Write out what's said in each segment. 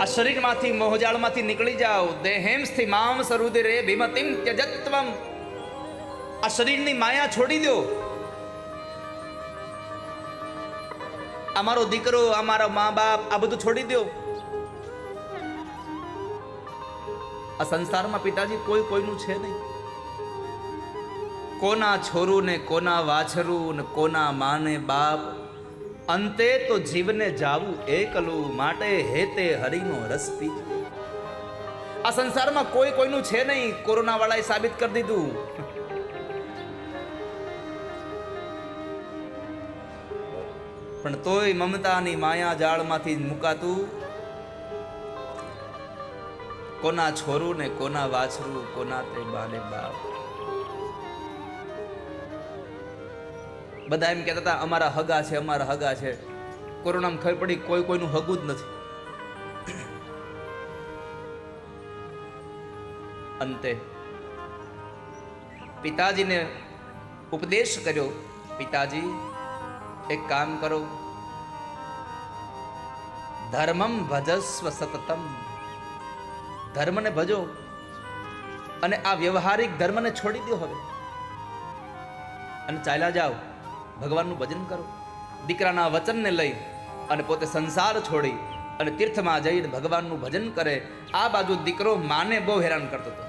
આ શરીરમાંથી, મોહજાળમાંથી નીકળી જાઓ. દેહેમ સ્થિમામ સરુદિરે ભીમતિમ ત્યજત્વમ. આ શરીરની માયા છોડી દો. અમારો દીકરો અમારા મા બાપ, આ બધું છોડી દો. આ સંસારમાં પિતાજી કોઈ કોઈનું છે નહીં. કોના છોરું ને કોના વાછરું ને કોના માને બાપ? અંતે તો જીવને જાવું એકલું માટે હેતે હરિનો રસ પીજો આ સંસારમાં કોઈ કોઈનું છે નહીં કોરોના વાળાએ સાબિત કરી દીધું. પણ તોય મમતાની માયા જાળમાંથી મુકાતું. કોના છોરું ને કોના વાછરું, કોના તે બાને બાપ. બધા એમ કહેતા હતા, અમારા હગા છે, અમારા હગા છે. કોરોનામાં ખબર પડી, કોઈ કોઈનું હગું જ નથી. અંતે પિતાજીને ઉપદેશ કર્યો, પિતાજી, એક કામ કરો. ધર્મમ ભજસ્વ સતતમ. ધર્મને ભજો અને આ વ્યવહારિક ધર્મને છોડી દો હવે. અને ચાલ્યા જાઓ. ભગવાનનું ભજન કરો. દીકરાના વચનને લઈ અને પોતે સંસાર છોડી અને તીર્થમાં જઈને ભગવાનનું ભજન કરે, આ બાજુ દીકરો માને બહુ હેરાન કરતો હતો.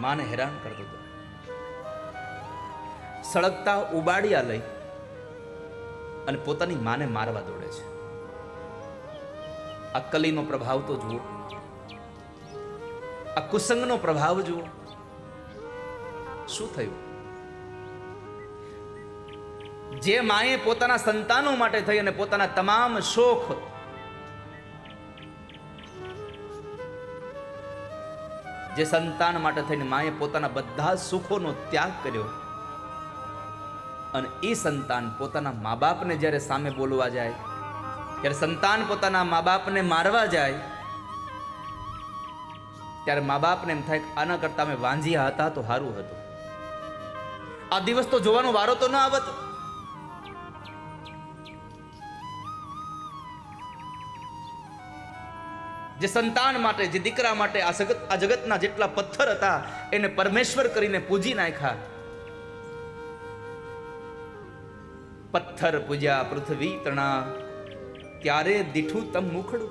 માને હેરાન કરતો હતો. સળગતા ઉબાડિયા લઈ અને પોતાની માને મારવા દોડે છે. આ કલીનો પ્રભાવ તો જુઓ. આ કુસંગનો પ્રભાવ જુઓ. શું થયું? જે માએ પોતાના સંતાનો માટે થઈ અને પોતાના તમામ શોખ જે સંતાન માટે થઈને માએ પોતાના બધા સુખોનો ત્યાગ કર્યો અને એ સંતાન પોતાના મા બાપને જ્યારે સામે બોલવા જાય ત્યારે સંતાન પોતાના મા બાપને મારવા જાય, ત્યારે મા બાપને એમ થાય કે આના કરતા અમે વાંજ્યા હતા તો સારું હતું. આ દિવસ તો જોવાનો વારો તો ન આવત. જે સંતાન માટે, જે દીકરા માટે આ જગત આ જગતના જેટલા પથ્થર હતા, એને પરમેશ્વર કરીને પૂજી નાખ્યા. પથ્થર પૂજ્યા પૃથ્વી તણા. ત્યારે દીઠું તમ મુખડું.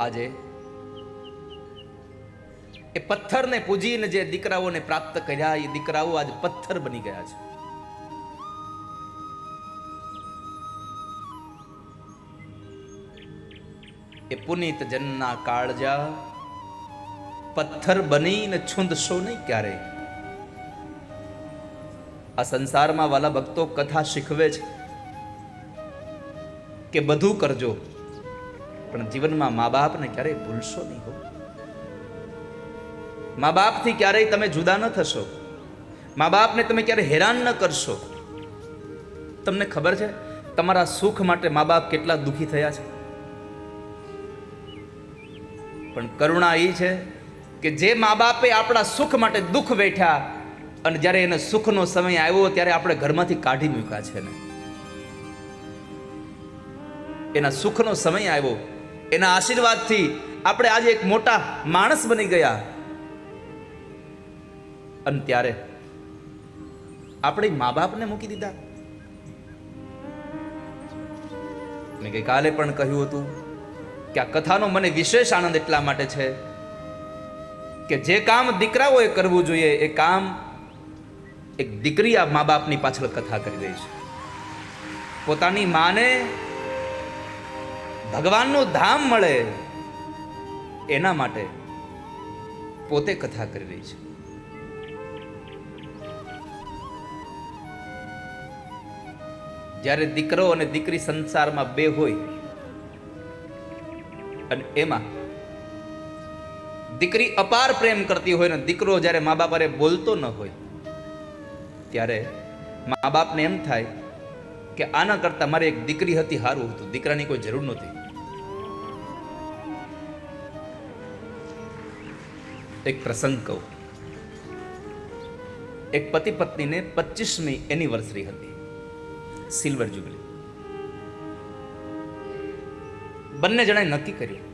આજે એ પથ્થરને પૂજીને જે દીકરાઓને પ્રાપ્ત કર્યા, એ દીકરાઓ આજે પથ્થર બની ગયા છે. એ પુનિત જનના કાળજા, પથ્થર બનીને છૂંદશો નહીં ક્યારે? આ સંસારમાં વાલા ભક્તો કથા શીખવે છે કે બધું કરજો, પણ જીવનમાં મા બાપને ક્યારેય ભૂલશો નહીં હો. મા બાપથી ક્યારેય તમે જુદા ન થશો. મા બાપને તમે ક્યારે હેરાન ન કરશો. તમને ખબર છે, તમારા સુખ માટે મા બાપ કેટલા દુઃખી થયા છે? પણ કરુણા એ છે કે જે મા બાપે આપણા સુખ માટે દુઃખ વેઠ્યા અને જ્યારે એને સુખનો સમય આવ્યો ત્યારે આપણે ઘરમાંથી કાઢી મૂક્યા છે ને એના સુખનો સમય આવ્યો. એના આશીર્વાદથી આપણે આજે એક મોટા માણસ બની ગયા. અને ત્યારે આપણે મા બાપને મૂકી દીધા. મેં ગઈકાલે પણ કહ્યું હતું કે આ કથાનો મને વિશેષ આનંદ એટલા માટે છે કે જે કામ દીકરાઓએ કરવું જોઈએ એ કામ એક દીકરી આ મા બાપની પાછળ કથા કરી રહી છે. પોતાની માને ભગવાનનું ધામ મળે એના માટે પોતે કથા કરી રહી છે. જ્યારે દીકરો અને દીકરી સંસારમાં બે હોય અને એમાં દીકરી અપાર પ્રેમ કરતી હોય ને દીકરો જ્યારે મા બાપ બોલતો ન હોય, ત્યારે મા બાપને એમ થાય કે આના કરતાં મારે એક દીકરી હતી સારું હતું, દીકરાની કોઈ જરૂર નહોતી. એક પ્રસંગ કહું. એક પતિ પત્નીને પચીસમી એનિવર્સરી હતી સિલ્વર જુબલી બંને જણાએ નક્કી કર્યું.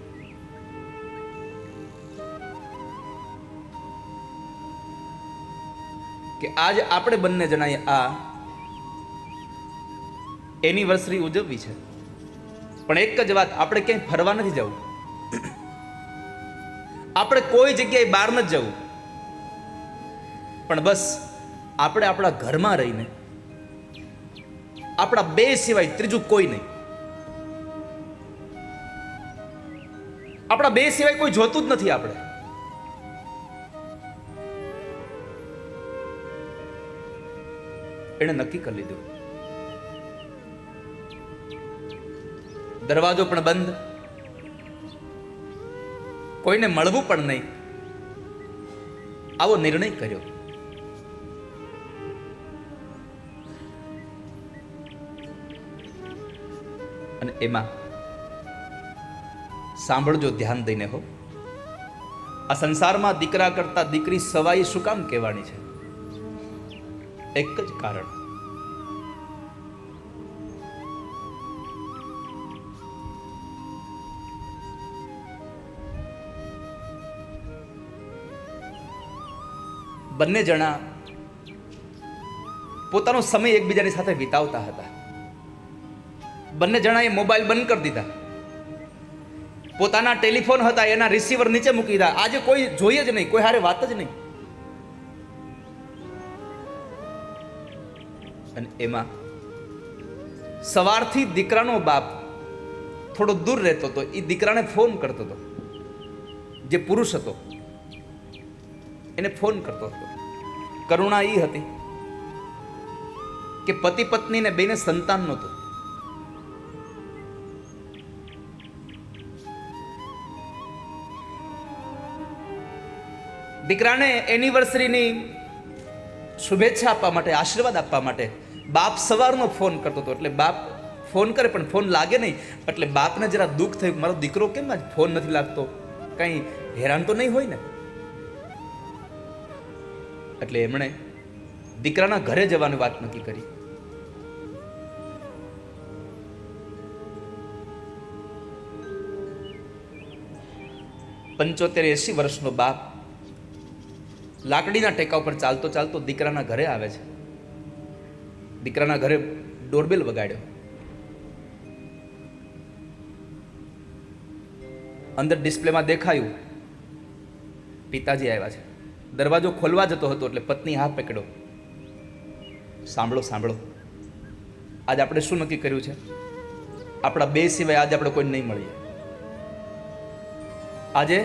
કે આજ આપણે બંને જણાએ આ એનિવર્સરી ઉજવવી છે. પણ એક જ વાત, આપણે ક્યાંય ફરવા નથી જવું. આપણે કોઈ જગ્યાએ બહાર નથી જવું. પણ બસ, આપણે આપણા ઘરમાં રહીને, આપણા બે સિવાય ત્રીજું કોઈ નહીં. આપણા બે સિવાય કોઈ જોતું જ નથી આપણે. એણે નક્કી કરી લીધું. દરવાજો પણ બંધ. કોઈને મળવું પણ નહીં. આવો નિર્ણય કર્યો. અને એમાં સાંભળજો ધ્યાન દઈને હો. આ સંસારમાં દીકરા કરતા દીકરી સવાઈ શું કામ કહેવાની છે? એક જ કારણ. બંને જણા પોતાનો સમય એકબીજાની સાથે વિતાવતા હતા. બંને જણાએ મોબાઈલ બંધ કરી દીધા. પોતાના ટેલિફોન હતા, એના રિસીવર નીચે મૂકી દીધા. આજે કોઈ જોઈએ જ નહીં, કોઈ હારે વાત જ નહીં. અને એમાં સવારથી દીકરાનો બાપ થોડો દૂર રહેતો હતો. એ દીકરાને ફોન કરતો હતો. જે પુરુષ હતો. એને ફોન કરતો હતો. કરુણા એ હતી કે પતિ પત્નીને બેને સંતાન નહોતું. દીકરાને એનિવર્સરીની શુભેચ્છા આપવા માટે, આશીર્વાદ આપવા માટે બાપ સવારનો ફોન કરતો હતો. એટલે બાપ ફોન કરે પણ ફોન લાગે નહીં. એટલે બાપને જરા દુઃખ થયું મારો દીકરો કેમ આજ ફોન નથી લાગતો? કંઈ હેરાન તો નહીં હોય ને? એટલે એમણે દીકરાના ઘરે જવાની વાત નક્કી કરી. પંચોતેર એસી વર્ષનો બાપ લાકડીના ટેકા ઉપર ચાલતો ચાલતો દીકરાના ઘરે આવે છે. દીકરાના ઘરે ડોરબેલ વગાડ્યો. અંદર ડિસ્પ્લેમાં દેખાયું. પિતાજી આવ્યા છે. દરવાજો ખોલવા જતો હતો એટલે પત્ની હા પકડો સાંભળો સાંભળો. આજે આપણે શું નક્કી કર્યું છે? આપણા બે સિવાય આજે આપણે કોઈ નહીં મળીએ. આજે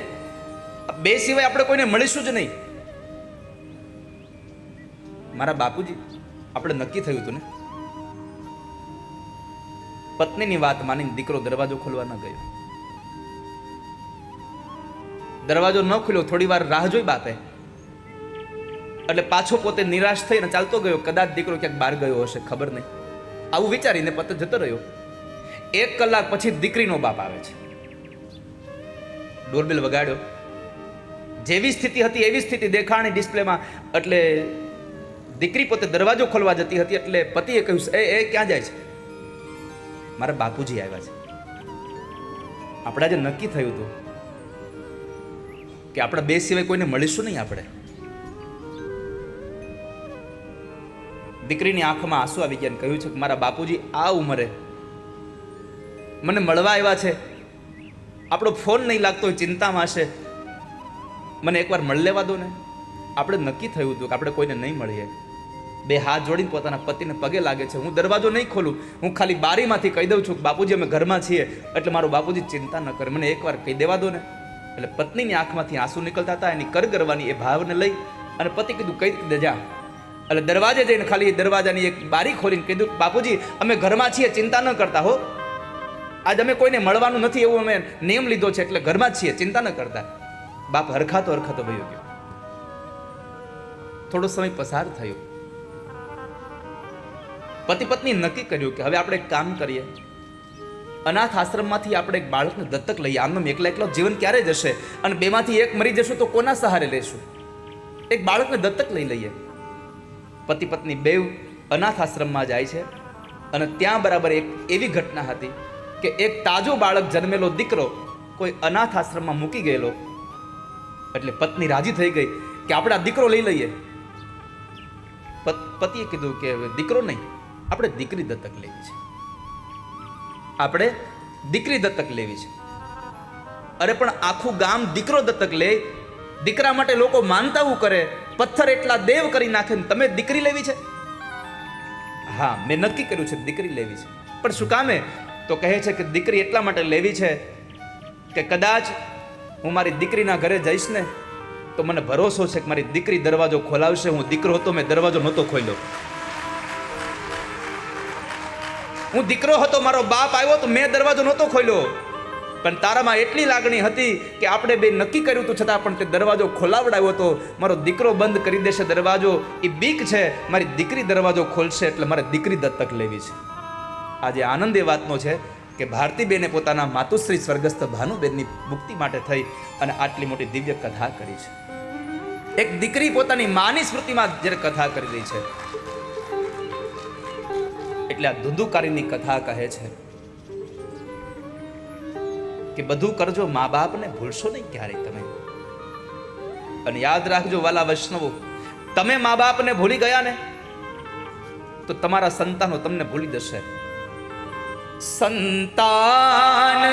બે સિવાય આપણે કોઈને મળીશું જ નહીં. મારા બાપુજી, આપણે નક્કી થયું હતું ને? પત્નીની વાત માનીને દીકરો દરવાજો ખોલવા ન ગયો. દરવાજો ન ખુલ્યો, થોડી વાર રાહ જોઈ બાપે. એટલે પાછો પોતે નિરાશ થઈને ચાલતો ગયો. કદાચ દીકરો ક્યાંક બહાર ગયો હશે, ખબર નહીં. આવું વિચારીને પતે જતો રહ્યો. એક કલાક પછી દીકરીનો બાપ આવે છે. ડોરબેલ વગાડ્યો. જેવી સ્થિતિ હતી એવી સ્થિતિ દેખાણી ડિસ્પ્લેમાં. એટલે દીકરી પોતે દરવાજો ખોલવા જતી હતી એટલે પતિએ કહ્યું, એ એ, ક્યાં જાય છે? મારા બાપુજી આવ્યા છે. આપણે આજે નક્કી થયું હતું કે આપણે બે સિવાય કોઈને મળીશું નહીં આપણે. દીકરીની આંખમાં આંસુ આવી ગયા કહ્યું છે કે, મારા બાપુજી, આ ઉંમરે મને મળવા આવ્યા છે. આપણો ફોન નહીં લાગતો હોય, ચિંતામાં હશે. મને એકવાર મળી લેવા દો ને. આપણે નક્કી થયું હતું કે આપણે કોઈને નહીં મળીએ. બે હાથ જોડીને પોતાના પતિને પગે લાગે છે. હું દરવાજો નહીં ખોલું, હું ખાલી બારીમાંથી કહી દઉં છું કે, બાપુજી, અમે ઘરમાં છીએ, એટલે મારો બાપુજી ચિંતા ન કરે, મને એકવાર કહી દેવા દો ને. એટલે પત્નીની આંખમાંથી આંસુ નીકળતા હતા, એની કર કરવાની એ ભાવને લઈ અને પતિ કીધું, કહી દે જા. એટલે દરવાજે જઈને ખાલી દરવાજાની એક બારી ખોલીને કીધું બાપુજી, અમે ઘરમાં છીએ, ચિંતા ન કરતા, હો. આજ અમે કોઈને મળવાનું નથી એવું અમે નિયમ લીધો છે, એટલે ઘરમાં છીએ, ચિંતા ન કરતા. બાપ હરખાતો હરખાતો ભયો ગયો. થોડો સમય પસાર થયો. પતિ પત્ની નક્કી કર્યું કે હવે આપણે એક કામ કરીએ. અનાથ આશ્રમમાંથી આપણે એક બાળકને દત્તક લઈએ. આમ એકલા એકલો જીવન ક્યારે જશે? અને બેમાંથી એક મરી જશું તો કોના સહારે લેશું? એક બાળકને દત્તક લઈ લઈએ. પતિ પત્ની બે અનાથ આશ્રમમાં જાય છે અને ત્યાં બરાબર એક એવી ઘટના હતી કે એક તાજો બાળક જન્મેલો દીકરો કોઈ અનાથ આશ્રમમાં મૂકી ગયેલો. એટલે પત્ની રાજી થઈ ગઈ કે આપણે આ દીકરો લઈ લઈએ. પતિએ કીધું કે દીકરો નહીં. આપણે દીકરી દત્તક લેવી છે. આપણે દીકરી દત્તક લેવી છે. અરે પણ આખું ગામ દીકરો દત્તક લે, દીકરા માટે લોકો માનતાવું કરે, પથ્થર એટલા દેવ કરી નાખે ને તમે દીકરી લેવી છે? હા, મેં નક્કી કર્યું છે દીકરી લેવી છે. પણ શું કામે? તો કહે છે કે દીકરી એટલા માટે લેવી છે કે કદાચ હું મારી દીકરીના ઘરે જઈશ ને, તો મને ભરોસો છે કે મારી દીકરી દરવાજો ખોલાવશે, હું દીકરો હતો, મેં દરવાજો નહોતો ખોલ્યો. હું દીકરો હતો, મારો બાપ આવ્યો તો મેં દરવાજો નહોતો ખોલ્યો. પણ તારામાં એટલી લાગણી હતી કે આપણે બે નક્કી કર્યું હતું, છતાં પણ તે દરવાજો ખોલાવડાવ્યો હતો મારો દીકરો બંધ કરી દેશે દરવાજો. એ બીક છે, મારી દીકરી દરવાજો ખોલશે એટલે મારે દીકરી દત્તક લેવી છે. આજે આનંદ એ વાતનો છે કે ભારતીબેને પોતાના માતુશ્રી સ્વર્ગસ્થ ભાનુબેનની મુક્તિ માટે થઈ અને આટલી મોટી દિવ્ય કથા કરી છે. એક દીકરી પોતાની માની સ્મૃતિમાં જ્યારે કથા કરી રહી છે એટલે આ ધુંધુકારીની કથા કહે છે કે બધું કરજો મા બાપને ભૂલશો નહીં ક્યારેય તમે. અને યાદ રાખજો વાલા વૈષ્ણવો, તમે મા બાપને ભૂલી ગયા ને, તો તમારા સંતાનો તમને ભૂલી જશે. સંતાનથી